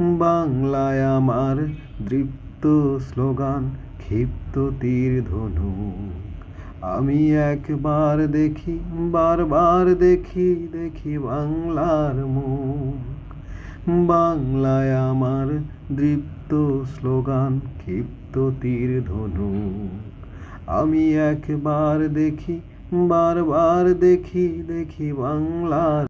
বাংলায় আমার দৃপ্ত স্লোগান, ক্ষিপ্ত তীর ধনু। আমি একবার দেখি, বারবার দেখি দেখি বাংলার মুখ। বাংলায় আমার দৃপ্ত স্লোগান, ক্ষিপ্ত তীর ধনু। আমি একবার দেখি, বারবার দেখি দেখি বাংলার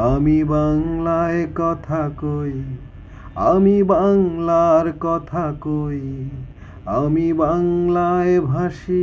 আমি বাংলায় কথা কই আমি বাংলার কথা কই আমি বাংলায় ভাসি